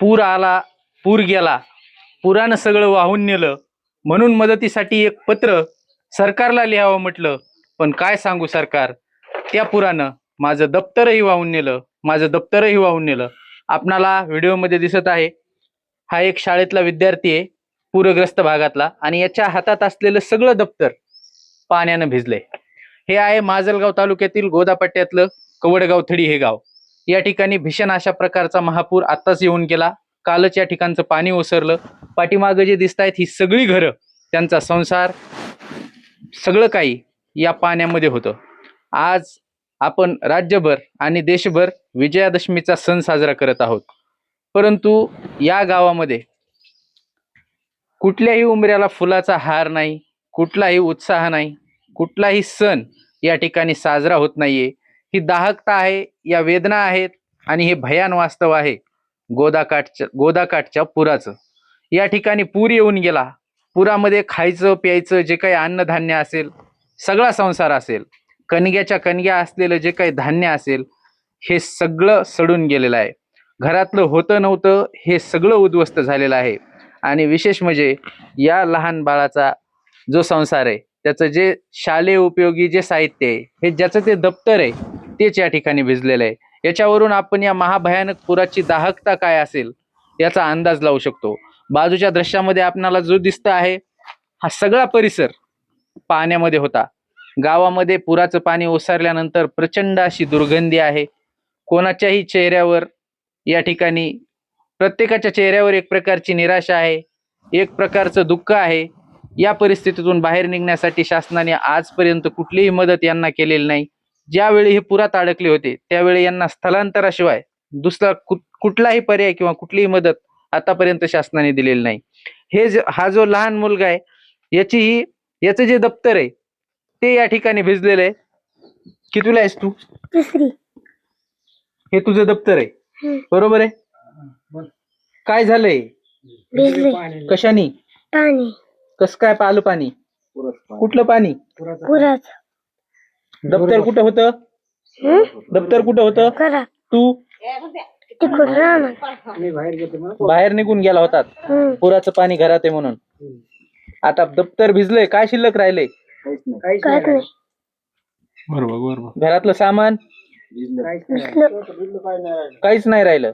पूर आला पूर गेला पुरानं सगळं वाहून नेलं. म्हणून मदतीसाठी एक पत्र सरकारला लिहावं म्हटलं. पण काय सांगू सरकार? त्या पुरानं माझं दप्तरही वाहून नेलं माझं दप्तरही वाहून नेलं. आपणाला व्हिडिओमध्ये दिसत आहे. हा एक शाळेतला विद्यार्थी आहे पूरग्रस्त भागातला आणि याच्या हातात असलेलं सगळं दप्तर पाण्यानं भिजलंय. हे आहे माजलगाव तालुक्यातील गोदापट्ट्यातलं कवडगाव थडी हे गाव. या ठिकाणी भीषण अशा प्रकारचा महापूर आत्ताच येऊन गेला. कालच या ठिकाणचं पाणी ओसरलं. पाठीमागं जे दिसत आहेत ही सगळी घरं त्यांचा संसार सगळं काही या पाण्यामध्ये होतं. आज आपण राज्यभर आणि देशभर विजयादशमीचा सण साजरा करत आहोत. परंतु या गावामध्ये कुठल्याही उमऱ्याला फुलाचा हार नाही कुठलाही उत्साह नाही कुठलाही सण या ठिकाणी साजरा होत नाहीये. ही दाहकता आहे या वेदना आहेत आणि हे भयान वास्तव आहे. गोदाकाठच्या गोदाकाठच्या पुराचं. या ठिकाणी पूर येऊन गेला. पुरामध्ये खायचं प्यायचं जे काही अन्नधान्य असेल सगळा संसार असेल कणग्याच्या कणग्या असलेलं जे काही धान्य असेल हे सगळं सडून गेलेलं आहे. घरातलं होतं नव्हतं हे सगळं उद्ध्वस्त झालेलं आहे. आणि विशेष म्हणजे या लहान बाळाचा जो संसार आहे त्याचं जे शालेय उपयोगी जे साहित्य आहे हे ज्याचं ते दप्तर आहे तेच या ठिकाणी भिजलेलं आहे. याच्यावरून आपण या महाभयानक पुराची दाहकता काय असेल याचा अंदाज लावू शकतो. बाजूच्या दृश्यामध्ये आपणाला जो दिसत आहे हा सगळा परिसर पाण्यामध्ये होता. गावामध्ये पुराचं पाणी ओसरल्यानंतर प्रचंड अशी दुर्गंधी आहे. कोणाच्याही चेहऱ्यावर या ठिकाणी प्रत्येकाच्या चेहऱ्यावर एक प्रकारची निराशा आहे एक प्रकारचं दुःख आहे. या परिस्थितीतून बाहेर निघण्यासाठी शासनाने आजपर्यंत कुठलीही मदत यांना केलेली नाही. ज्यावेळी हे पुरात अडकले होते त्यावेळी यांना स्थलांतराशिवाय दुसरा कुठलाही पर्याय किंवा कुठलीही मदत आतापर्यंत शासनाने दिलेली नाही. हे ज- हा जो लहान मुलगा आहे याचीही याचं जे दप्तर आहे ते या ठिकाणी भिजलेलं आहे. कितीला आहेस तू? तिसरी. हे तुझं दप्तर आहे. हम्म. बरोबर आहे? काय झालंय? भिजली. कशानी? पाणी. कस काय पाहिलं पाणी? कुठलं पाणी? पुरात दप्तर कुठं होतं? दप्तर कुठं होतं? करा. तू? बाहेर निघून गेला होता. पुराचं पाणी घरात आहे म्हणून. आता दप्तर भिजलंय. काय शिल्लक नाही. घरातलं सामान? काहीच नाही राहिलं.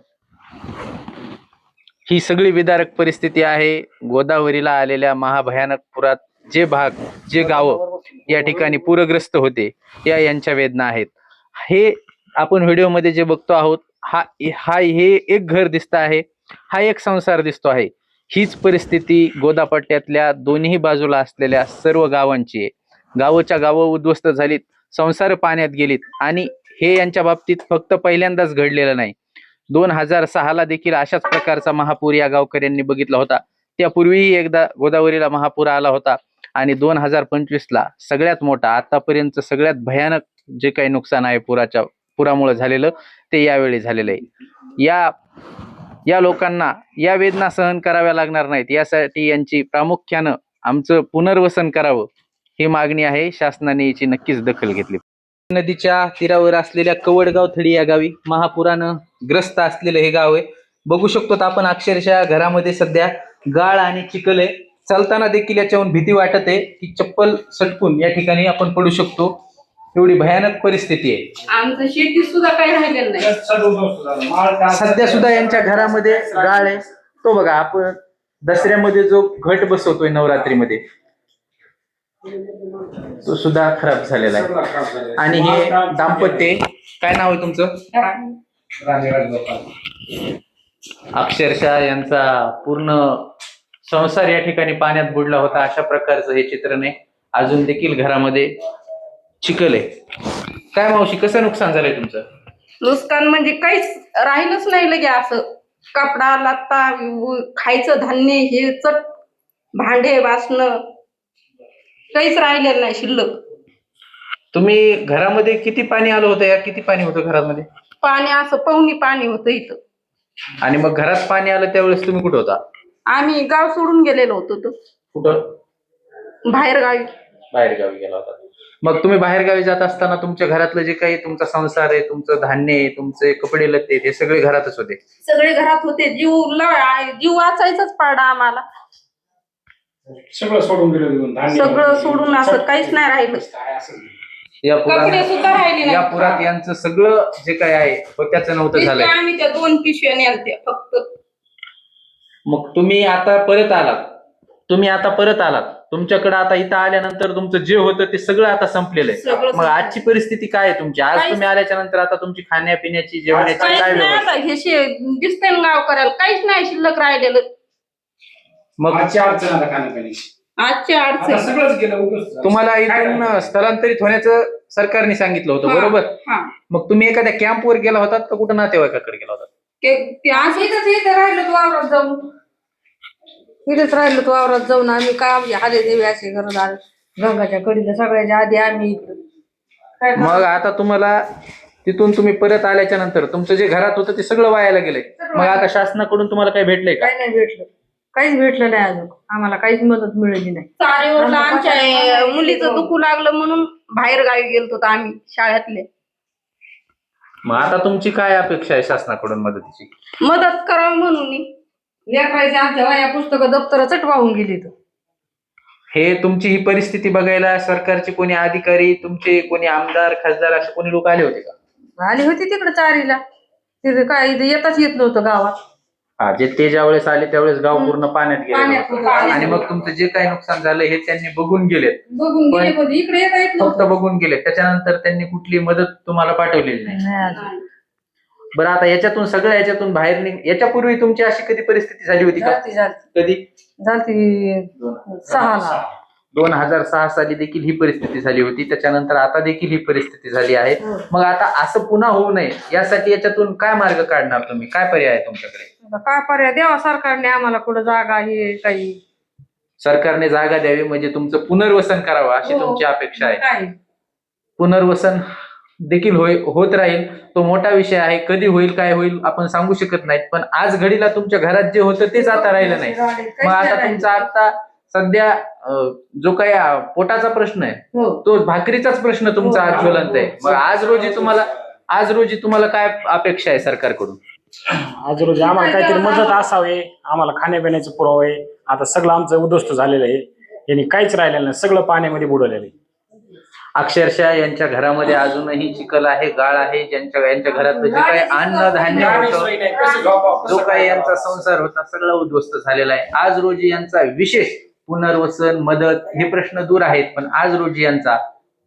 ही सगळी विदारक परिस्थिती आहे. गोदावरीला आलेल्या महाभयानक पुरात जे भाग जे गावं या ठिकाणी पूरग्रस्त होते. या यांच्या वेदना आहेत. हे आपण व्हिडिओमध्ये जे बघतो आहोत हा हा हे एक घर दिसत आहे. हा एक संसार दिसतो आहे. हीच परिस्थिती गोदापट्ट्यातल्या दोन्ही बाजूला असलेल्या सर्व गावांची आहे. गावोच्या गावं उद्ध्वस्त झालीत संसार पाण्यात गेलीत आणि हे यांच्या बाबतीत फक्त पहिल्यांदाच घडलेलं नाही. दोन हजार सहाला देखील अशाच प्रकारचा महापूर या गावकऱ्यांनी बघितला होता. त्यापूर्वीही एकदा गोदावरीला महापूर आला होता. आणि दोन हजार पंचवीसला सगळ्यात मोठा आतापर्यंत सगळ्यात भयानक जे काही नुकसान आहे पुराच्या पुरामुळे झालेलं ते यावेळी झालेलं आहे. या या लोकांना या वेदना सहन कराव्या लागणार नाहीत. यासाठी यांची प्रामुख्यानं आमचं पुनर्वसन करावं ही मागणी आहे. शासनाने याची नक्कीच दखल घेतली. नदीच्या तीरावर असलेल्या कवडगाव थडी या गावी महापुरानं ग्रस्त असलेलं हे गाव आहे. बघू शकतो आपण अक्षरशः घरामध्ये सध्या गाळ आणि चिखल आहे. चालताना देखील याच्याहून भीती वाटत आहे की चप्पल सटकून या ठिकाणी आपण पडू शकतो. एवढी भयानक परिस्थिती आहे. आमचं शेती सुद्धा काही राहिलेलं नाही. सध्या सुद्धा यांच्या घरामध्ये गाळ आहे. तो बघा आपण दसऱ्यामध्ये जो घट बसवतोय नवरात्रीमध्ये तो सुद्धा खराब झालेला आहे. आणि हे दाम्पत्य. काय नाव आहे तुमचं? अक्षरशः यांचा पूर्ण संसार या ठिकाणी पाण्यात बुडला होता अशा प्रकारचं हे चित्रण आहे अजून देखील घरामध्ये चिखल आहे. काय मावशी कसं नुकसान झालंय तुमचं? नुकसान म्हणजे काहीच राहिलंच नाही लगे असं. कपडा लत्ता उ- खायचं धान्य हे चट भांडे वासणं. काहीच राहिलेलं नाही शिल्लक. तुम्ही घरामध्ये किती पाणी आलं होतं? या किती पाणी होतं घरामध्ये? पाणी असं पाहुणी पाणी होतं इथं. आणि मग घरात पाणी आलं त्यावेळेस तुम्ही कुठं होता? आम्ही गाव सोडून गेलेलो होतो तो. कुठं? बाहेर गावी बाहेर गावी गेला होता. मग तुम्ही बाहेर गावी जात असताना तुमच्या घरातलं जे काही तुमचा संसार आहे तुमचं धान्य आहे तुमचे कपडे लत्ते आहेत, हे सगळे घरातच होते. सगळे घरात होते. जीव ल- जीव वाचायचाच पडला आम्हाला. सगळं सोडून गेलं धान्य सगळं सोडून असं काहीच नाही राहिलं. काय असं. या कपडे पुरात सुद्धा राहिले या नाही पुरात यांचं सगळं जे काही आहे होत्याचं नव्हतं नुसते झालंय. आम्ही त्या दोन पिशव्या नेलत्या फक्त. मग तुम्ही आता परत आलात. तुम्ही आता परत आलात. तुमच्याकडे आता इथं आल्यानंतर तुमचं जे होतं ते सगळं आता संपलेलं आहे. सगळं मग आजची परिस्थिती काय आहे तुमची? आज काहीच- तुम्ही आल्याच्यानंतर आता तुमची खाण्यापिण्याची जेवणाची काहीच काय नाही व्यवस्था? आता हे शे- दिसतंय ना गाव करायला काहीच नाही शिल्लक राहिलेलं. मग आजची अडचण आता खाण्यापिण्याची. आजची आता अडचण. सगळंच गेलं उगाच. तुम्हाला काय इथून करायचं? स्थलांतरित होण्याचं सरकारने सांगितलं होतं हा, बरोबर? हा. मग तुम्ही एखाद्या कॅम्पवर गेला होतात का? कुठं नातेवाईकाकडे गेला होता ते- इथंच इथं राहिलो तू वावरात जाऊन. इथेच राहिलो तू वावरात जाऊन. आम्ही काय आमचे हाले देवी असे करत आलो गंगाच्या कडीला सगळ्याच्या आधी आम्ही इकडं काय करणार? मग आता तुम्हाला तिथून तुम्ही परत आल्याच्यानंतर तुमचं जे घरात होतं ते सगळं वायाला गेलंय. मग आता शासनाकडून तुम्हाला काही भेटलंय का? काही नाही भेटलं. काहीच भेटलं नाही अजून. आम्हाला काहीच मदत मिळाली नाही. चारीवरला आमच्या मुलीचं दुखू लागलं म्हणून बाहेर गावी गेलतो होतो आम्ही शाळेतले. मग आता तुमची काय अपेक्षा आहे शासनाकडून मदतीची? मदत करावं म्हणून लेकरायचे आमच्या वया पुस्तकं दप्तर चट वाहून गेली तर हे तुमची ही परिस्थिती बघायला सरकारचे कोणी अधिकारी तुमचे कोणी आमदार खासदार असे कोणी लोक आले होते का? आली होती तिकडे चारीला. तिथे काय इथं येताच येत नव्हतं गावात. हा जे ते ज्या वेळेस आले त्यावेळेस गाव पूर्ण पाण्यात गेले पाण्यात होते. होतं. आणि मग तुमचं जे काही नुकसान झालं हे त्यांनी बघून गेलेत. बघून पण- गेले पण इकडे येता येत फक्त नव्हतं. बघून गेले त्याच्यानंतर त्यांनी कुठली मदत तुम्हाला पाठवलेली नाही. नाही अजून. बरं आता याच्यातून सगळ्या याच्यातून बाहेर निघ याच्यापूर्वी तुमची अशी कधी परिस्थिती झाली होती का? झालती झालती. कधी? झालती सहाला. दोन हजार सहा साली देखील ही परिस्थिती झाली होती त्याच्यानंतर आता देखील ही परिस्थिती झाली आहे हो. मग आता असं पुन्हा होऊ नये यासाठी याच्यातून काय मार्ग काढणार तुम्ही काय पर्याय आहे तुमच्याकडे आता काय पर्याय द्यावा सरकारने आम्हाला कुठं जागा हे काही सरकारने जागा द्यावी म्हणजे तुमचं पुनर्वसन करावं अशी हो. तुमची अपेक्षा आहे काय पुनर्वसन देखील होय होत राहील तो मोठा विषय आहे कधी होईल काय होईल आपण सांगू शकत नाहीत पण आज घडीला तुमच्या घरात जे होतं तेच आता राहिलं नाही मग आता तुमचा आता सध्या जो काही पोटाचा प्रश्न आहे हो. तो भाकरीचाच प्रश्न तुमचा हो, आज ज्वलंत आहे. हो. मग आज रोजी तुम्हाला आज रोजी तुम्हाला काय अपेक्षा आहे सरकारकडून? आज रोजी आम्हाला काहीतरी मदत असावे आम्हाला खाण्यापिण्याचे पुरावे आता सगळं आमचं उद्ध्वस्त झालेलं आहे. यांनी काहीच राहिलेलं नाही सगळं पाण्यामध्ये बुडवलेलं आहे. अक्षरशः यांच्या घरामध्ये अजूनही चिखल आहे गाळ आहे ज्यांच्या यांच्या घरातलं जे काही अन्न धान्य होतं जो काही यांचा संसार होता सगळा उद्ध्वस्त झालेला आहे. आज रोजी यांचा विशेष पुनर्वसन मदत हे प्रश्न दूर आहेत पण आज रोजी यांचा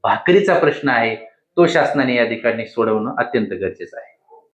भाकरीचा प्रश्न आहे तो शासनाने या ठिकाणी सोडवणं अत्यंत गरजेचं आहे.